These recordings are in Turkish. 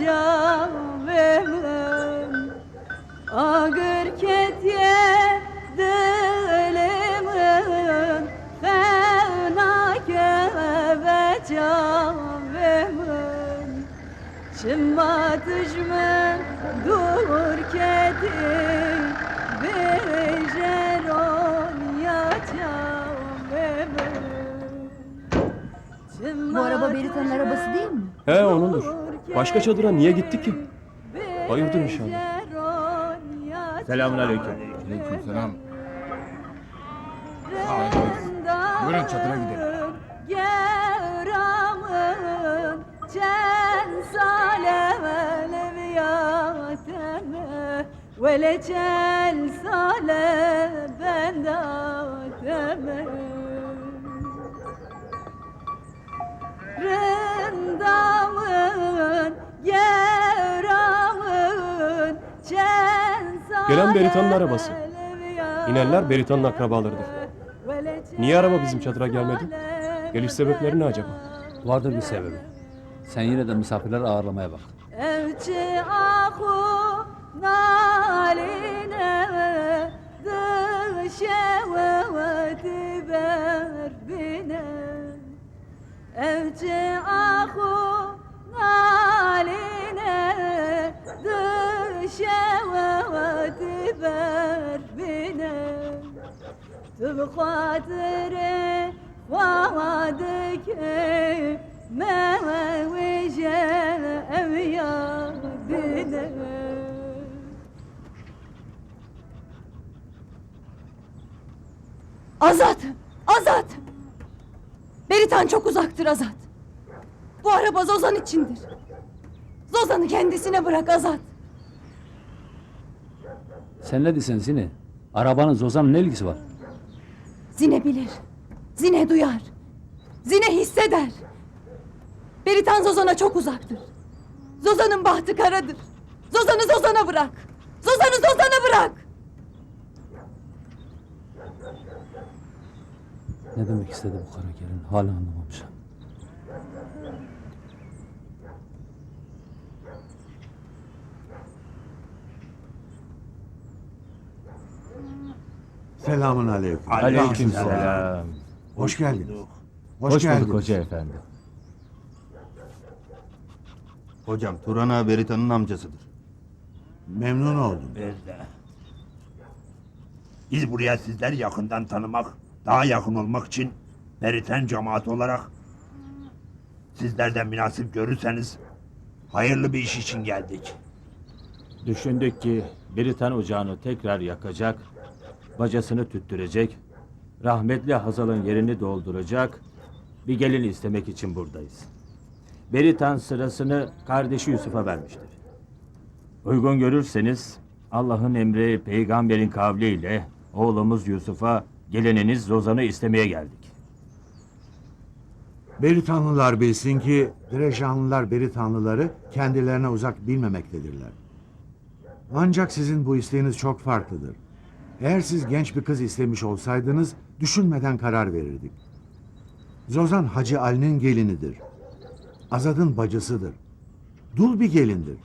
ve cavimin Ağır ketye dilimin Fevna ve cavimin Çimma düşme dur kedi Bejeron ya Bu araba Berita'nın arabası değil mi? He onundur. Başka çadıra niye gitti ki? Hayırdır inşallah. Selamünaleyküm. Aleykümselam. Buyurun çadıra gidelim. Geramın Cen salevleviyateme Vele Gelen Beritan'ın arabası. İnenler Beritan'ın akrabalarıdır. Niye araba bizim çadıra gelmedi? Geliş sebepleri ne acaba? Vardır bir sebebi. Sen yine de misafirler ağırlamaya bak. Evci ahu naline dışevati berbine Evci ahu naline dışevati Hatırı vadik mevece evyadine Azat! Azat! Beritan çok uzaktır Azat. Bu araba Zozan içindir. Zozan'ı kendisine bırak Azat. Sen ne diyorsun Zini? Arabanın Zozan'ın ne ilgisi var? Zine bilir. Zine duyar. Zine hisseder. Beritan Zozan'a çok uzaktır. Zozan'ın bahtı karadır. Zozan'ı Zozan'a bırak. Zozan'ı Zozan'a bırak. Ne demek istedi bu kara gelin? Hala anlamamışım. Selamun aleyküm. Aleykümselam. Hoş geldiniz. Hoş, Hoş geldiniz. bulduk hoca efendi. Hocam Turan ağa Berita'nın amcasıdır. Memnun oldum. Biz buraya sizleri yakından tanımak, daha yakın olmak için Beriten cemaat olarak sizlerden münasip görürseniz hayırlı bir iş için geldik. Düşündük ki Biritan ocağını tekrar yakacak, bacasını tüttürecek, rahmetli Hazal'ın yerini dolduracak, bir gelin istemek için buradayız. Beritan sırasını kardeşi Yusuf'a vermiştir. Uygun görürseniz Allah'ın emri peygamberin kavliyle oğlumuz Yusuf'a gelininiz Zozan'ı istemeye geldik. Beritanlılar bilsin ki Direjanlılar Beritanlıları kendilerine uzak bilmemektedirler. Ancak sizin bu isteğiniz çok farklıdır. Eğer siz genç bir kız istemiş olsaydınız düşünmeden karar verirdik. Zozan Hacı Ali'nin gelinidir. Azad'ın bacısıdır. Dul bir gelindir.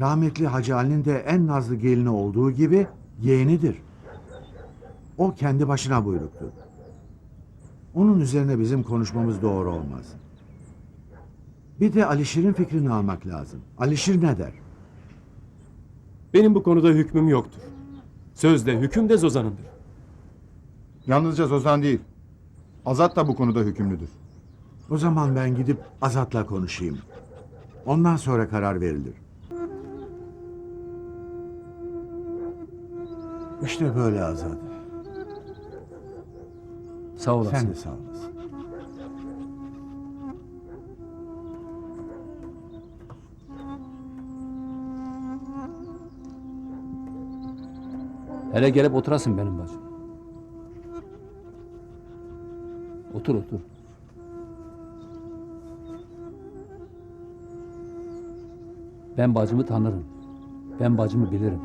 Rahmetli Hacı Ali'nin de en nazlı gelini olduğu gibi yeğenidir. O kendi başına buyruktur. Onun üzerine bizim konuşmamız doğru olmaz. Bir de Alişir'in fikrini almak lazım. Alişir ne der? Benim bu konuda hükmüm yoktur. Sözde hüküm de Zozan'ındır. Yalnızca Zozan değil. Azat da bu konuda hükümlüdür. O zaman ben gidip Azat'la konuşayım. Ondan sonra karar verilir. İşte böyle Azat. Sağ olasın. Sen de sağ olasın. Hele gelip oturasın benim bacım. Otur otur. Ben bacımı tanırım. Ben bacımı bilirim.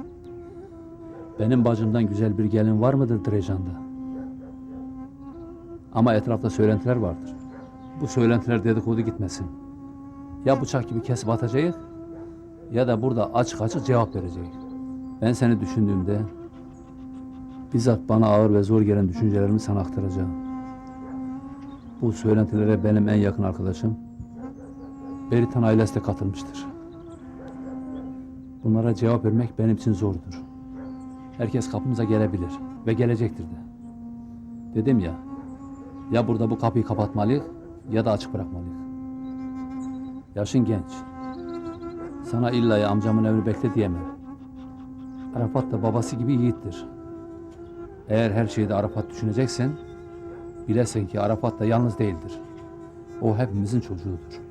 Benim bacımdan güzel bir gelin var mıdır Direjan'da? Ama etrafta söylentiler vardır. Bu söylentiler dedikodu gitmesin. Ya bıçak gibi kesip atacağız ya da burada açık açık cevap vereceğiz. Ben seni düşündüğümde bizzat bana ağır ve zor gelen düşüncelerimi sana aktaracağım. Bu söylentilere benim en yakın arkadaşım Beritan ailesi de katılmıştır. Bunlara cevap vermek benim için zordur. Herkes kapımıza gelebilir ve gelecektir de. Dedim ya, ya burada bu kapıyı kapatmalıyız ya da açık bırakmalıyız. Yaşın genç. Sana illa ya amcamın evini bekle diyemem. Arafat da babası gibi yiğittir. Eğer her şeyde Arafat düşüneceksen, bilesin ki Arafat da yalnız değildir. O hepimizin çocuğudur.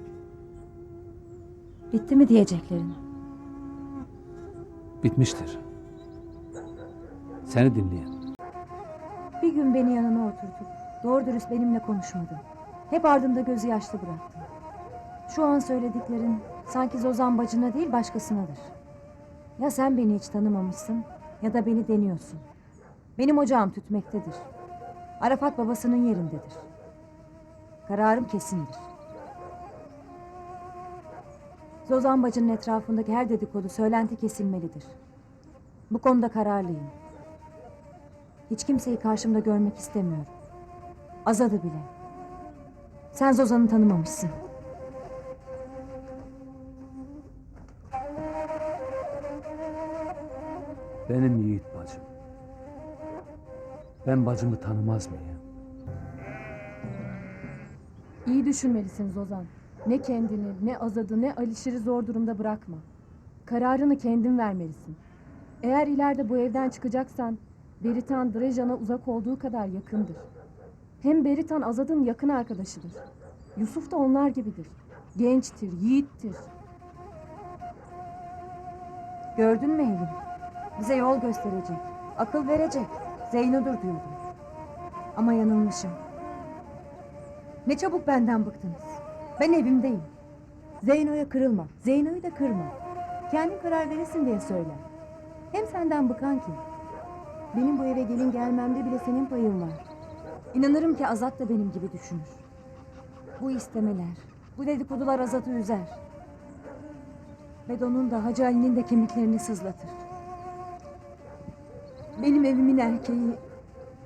Bitti mi diyeceklerin? Bitmiştir. Seni dinleyen. Bir gün beni yanına oturtup doğru dürüst benimle konuşmadın. Hep ardında gözü yaşlı bıraktın. Şu an söylediklerin sanki Zozan bacına değil başkasınadır. Ya sen beni hiç tanımamışsın ya da beni deniyorsun. Benim ocağım tütmektedir. Arafat babasının yerindedir. Kararım kesindir. Zozan bacının etrafındaki her dedikodu söylenti kesilmelidir. Bu konuda kararlıyım. Hiç kimseyi karşımda görmek istemiyorum. Azad'ı bile. Sen Zozan'ı tanımamışsın. Benim yiğit bacım. Ben bacımı tanımaz mıyım? İyi düşünmelisin Zozan. Ne kendini, ne Azad'ı, ne Alişir'i zor durumda bırakma. Kararını kendin vermelisin. Eğer ileride bu evden çıkacaksan, Beritan Drejan'a uzak olduğu kadar yakındır. Hem Beritan Azad'ın yakın arkadaşıdır. Yusuf da onlar gibidir. Gençtir, yiğittir. Gördün mü Eylül? Bize yol gösterecek, akıl verecek. Zeyno'dur diyordum. Ama yanılmışım. Ne çabuk benden bıktınız. Ben evimdeyim. Zeyno'ya kırılma, Zeyno'yu da kırma. Kendin karar verirsin diye söyle. Hem senden bıkan kim? Benim bu eve gelin gelmemde bile senin payın var. İnanırım ki Azat da benim gibi düşünür. Bu istemeler, bu dedikodular Azat'ı üzer. Bedon'un da Hacı Ali'nin de kemiklerini sızlatır. Benim evimin erkeği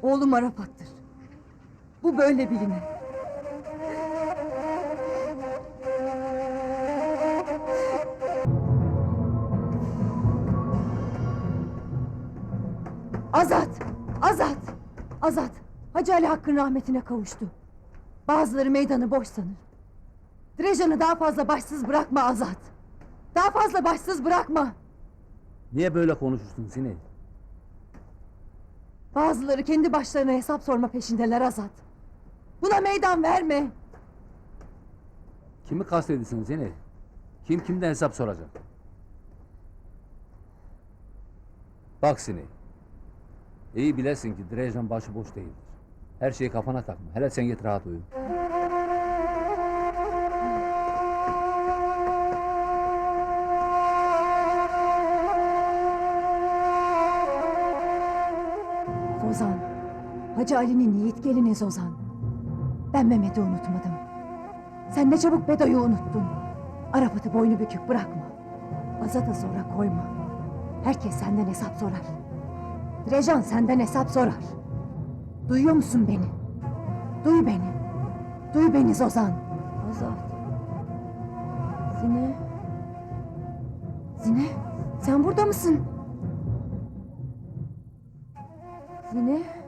oğlum Arafat'tır. Bu böyle bilinir. Azat! Azat! Azat! Hacı Ali Hakk'ın rahmetine kavuştu. Bazıları meydanı boş sanır. Drejan'ı daha fazla başsız bırakma Azat. Daha fazla başsız bırakma. Niye böyle konuşursun Zine? Bazıları kendi başlarına hesap sorma peşindeler Azat. Buna meydan verme. Kimi kastediyorsun Zine? Kim kimden hesap soracak? Bak Zine. İyi bilesin ki Direjan başıboş değildir. Her şeyi kafana takma. Hele sen git rahat uyu. Hacı Ali'nin yiğit gelini Zozan. Ben Mehmet'i unutmadım. Sen ne çabuk Bedo'yu unuttun. Arafat'ı boynu bükük bırakma. Azat'a sonra koyma. Herkes senden hesap sorar. Rejan senden hesap sorar. Duyuyor musun beni? Duy beni. Duy beni Zozan. Azat. Zine. Zine. Sen burada mısın? Zine.